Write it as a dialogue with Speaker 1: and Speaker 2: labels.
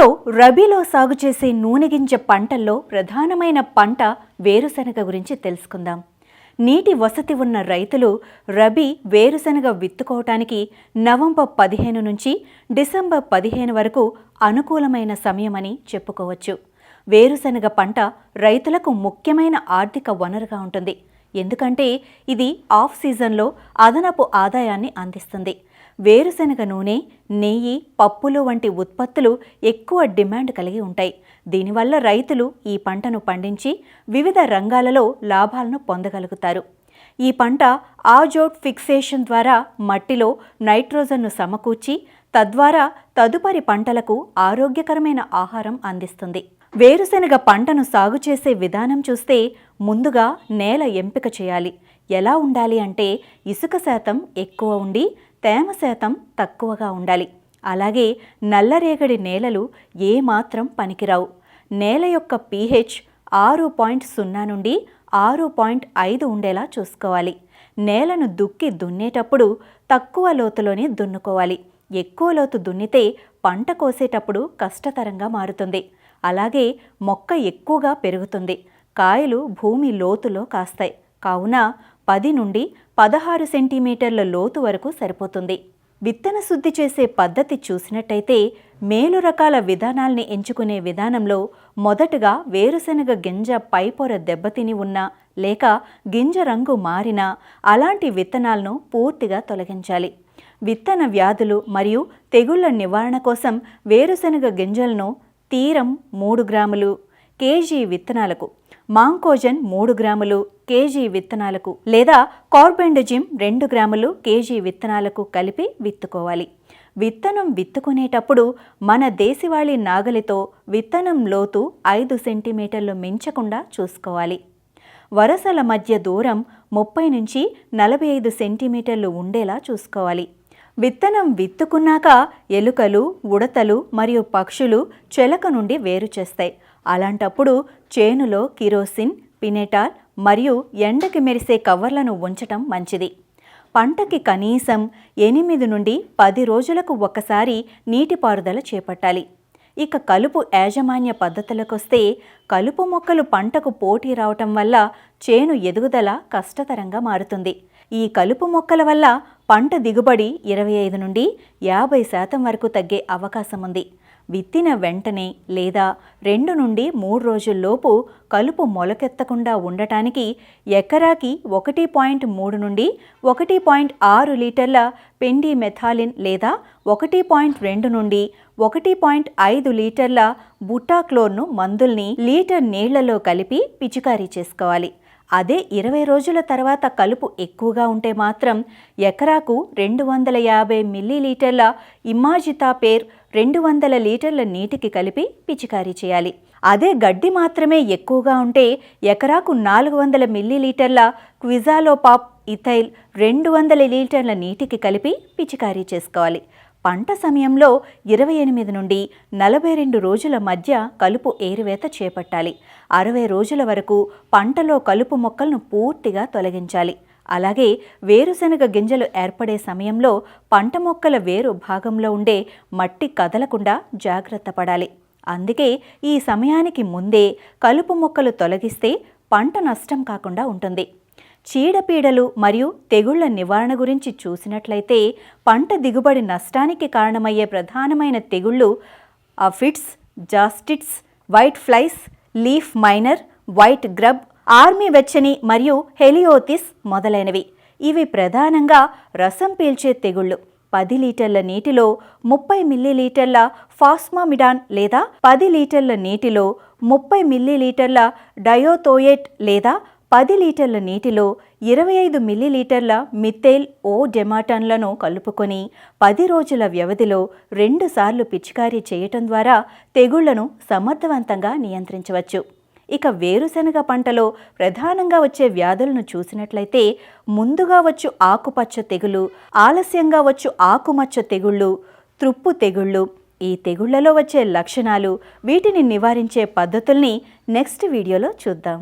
Speaker 1: తెలుగులో రబీలో సాగు చేసే నూనె గింజ పంటల్లో ప్రధానమైన పంట వేరుశనగ గురించి తెలుసుకుందాం. నీటి వసతి ఉన్న రైతులు రబీ వేరుశనగ విత్తుకోవటానికి నవంబర్ పదిహేను నుంచి డిసెంబర్ పదిహేను వరకు అనుకూలమైన సమయమని చెప్పుకోవచ్చు. వేరుశనగ పంట రైతులకు ముఖ్యమైన ఆర్థిక వనరుగా ఉంటుంది. ఎందుకంటే ఇది ఆఫ్ సీజన్లో అదనపు ఆదాయాన్ని అందిస్తుంది. వేరుశనగ నూనె నెయ్యి పప్పులు వంటి ఉత్పత్తులు ఎక్కువ డిమాండ్ కలిగి ఉంటాయి. దీనివల్ల రైతులు ఈ పంటను పండించి వివిధ రంగాలలో లాభాలను పొందగలుగుతారు. ఈ పంట ఆజోట్ ఫిక్సేషన్ ద్వారా మట్టిలో నైట్రోజన్ను సమకూర్చి తద్వారా తదుపరి పంటలకు ఆరోగ్యకరమైన ఆహారం అందిస్తుంది. వేరుశనగ పంటను సాగు చేసే విధానం చూస్తే ముందుగా నేల ఎంపిక చేయాలి. ఎలా ఉండాలి అంటే ఇసుక శాతం ఎక్కువ ఉండి తేమ శాతం తక్కువగా ఉండాలి. అలాగే నల్లరేగడి నేలలు ఏమాత్రం పనికిరావు. నేల యొక్క పీహెచ్ ఆరు పాయింట్ సున్నా నుండి ఆరు పాయింట్ ఐదు ఉండేలా చూసుకోవాలి. నేలను దుక్కి దున్నేటప్పుడు తక్కువ లోతులోనే దున్నుకోవాలి. ఎక్కువ లోతు దున్నితే పంట కోసేటప్పుడు కష్టతరంగా మారుతుంది. అలాగే మొక్క ఎక్కువగా పెరుగుతుంది. కాయలు భూమి లోతులో కాస్తాయి. కావున పది నుండి పదహారు సెంటీమీటర్ల లోతు వరకు సరిపోతుంది. విత్తన శుద్ధి చేసే పద్ధతి చూసినట్టయితే మేలు రకాల విధానాల్ని ఎంచుకునే విధానంలో మొదటగా వేరుశనగ గింజ పైపొర దెబ్బతిని ఉన్నా లేక గింజ రంగు మారినా అలాంటి విత్తనాలను పూర్తిగా తొలగించాలి. విత్తన వ్యాధులు మరియు తెగుళ్ళ నివారణ కోసం వేరుశనగ గింజలను తీరం మూడు గ్రాములు కేజీ విత్తనాలకు మాంకోజన్ మూడు గ్రాములు కేజీ విత్తనాలకు లేదా కార్బెండజిమ్ రెండు గ్రాములు కేజీ విత్తనాలకు కలిపి విత్తుకోవాలి. విత్తనం విత్తుకునేటప్పుడు మన దేశవాళీ నాగలితో విత్తనం లోతు ఐదు సెంటీమీటర్లు మించకుండా చూసుకోవాలి. వరసల మధ్య దూరం ముప్పై నుంచి నలభై ఐదు సెంటీమీటర్లు ఉండేలా చూసుకోవాలి. విత్తనం విత్తుకున్నాక ఎలుకలు ఉడతలు మరియు పక్షులు చెలక నుండి వేరు చేస్తాయి. అలాంటప్పుడు చేనులో కిరోసిన్ పినెటాల్ మరియు ఎండకి మెరిసే కవర్లను ఉంచటం మంచిది. పంటకి కనీసం ఎనిమిది నుండి పది రోజులకు ఒకసారి నీటిపారుదల చేపట్టాలి. ఇక కలుపు యాజమాన్య పద్ధతులకొస్తే కలుపు మొక్కలు పంటకు పోటీ రావటం వల్ల చేను ఎదుగుదల కష్టతరంగా మారుతుంది. ఈ కలుపు మొక్కల వల్ల పంట దిగుబడి ఇరవై ఐదు నుండి యాభై శాతం వరకు తగ్గే అవకాశం ఉంది. విత్తిన వెంటనే లేదా రెండు నుండి మూడు రోజుల్లోపు కలుపు మొలకెత్తకుండా ఉండటానికి ఎకరాకి ఒకటి పాయింట్ మూడు నుండి ఒకటి పాయింట్ ఆరు లీటర్ల పెండి మెథాలిన్ లేదా ఒకటి పాయింట్ రెండు నుండి ఒకటి పాయింట్ ఐదు లీటర్ల బుటాక్లోర్ను మందుల్ని లీటర్ నీళ్ళలో కలిపి పిచికారీ చేసుకోవాలి. అదే ఇరవై రోజుల తర్వాత కలుపు ఎక్కువగా ఉంటే మాత్రం ఎకరాకు రెండు వందల యాభై మిల్లీలీటర్ల ఇమ్మాజితా పేర్ రెండు వందల లీటర్ల నీటికి కలిపి పిచికారీ చేయాలి. అదే గడ్డి మాత్రమే ఎక్కువగా ఉంటే ఎకరాకు నాలుగు వందల మిల్లీలీటర్ల క్విజాలోపాప్ ఇథైల్ రెండు వందల లీటర్ల నీటికి కలిపి పిచికారీ చేసుకోవాలి. పంట సమయంలో ఇరవై ఎనిమిది నుండి నలభై రెండు రోజుల మధ్య కలుపు ఏరువేత చేపట్టాలి. అరవై రోజుల వరకు పంటలో కలుపు మొక్కలను పూర్తిగా తొలగించాలి. అలాగే వేరుశనగ గింజలు ఏర్పడే సమయంలో పంట మొక్కల వేరు భాగంలో ఉండే మట్టి కదలకుండా జాగ్రత్త పడాలి. అందుకే ఈ సమయానికి ముందే కలుపు మొక్కలు తొలగిస్తే పంట నష్టం కాకుండా ఉంటుంది. చీడపీడలు మరియు తెగుళ్ళ నివారణ గురించి చూసినట్లయితే పంట దిగుబడి నష్టానికి కారణమయ్యే ప్రధానమైన తెగుళ్ళు aphids jassids white flies leaf miner white grub army వెచ్చని మరియు హెలియోతిస్ మొదలైనవి. ఇవి ప్రధానంగా రసం పీల్చే తెగుళ్ళు. పది లీటర్ల నీటిలో ముప్పై మిల్లీలీటర్ల ఫాస్మామిడాన్ లేదా పది లీటర్ల నీటిలో ముప్పై మిల్లీలీటర్ల డయోతోయేట్ లేదా పది లీటర్ల నీటిలో ఇరవై ఐదు మిల్లీలీటర్ల మిథైల్ ఓ డెమాటన్లను కలుపుకొని పది రోజుల వ్యవధిలో రెండుసార్లు పిచికారీ చేయటం ద్వారా తెగుళ్ళను సమర్థవంతంగా నియంత్రించవచ్చు. ఇక వేరుశనగ పంటలో ప్రధానంగా వచ్చే వ్యాధులను చూసినట్లయితే ముందుగా వచ్చు ఆకుపచ్చ తెగులు ఆలస్యంగా వచ్చు ఆకుమచ్చ తెగుళ్ళు త్రుప్పు తెగుళ్ళు. ఈ తెగుళ్ళలో వచ్చే లక్షణాలు వీటిని నివారించే పద్ధతుల్ని నెక్స్ట్ వీడియోలో చూద్దాం.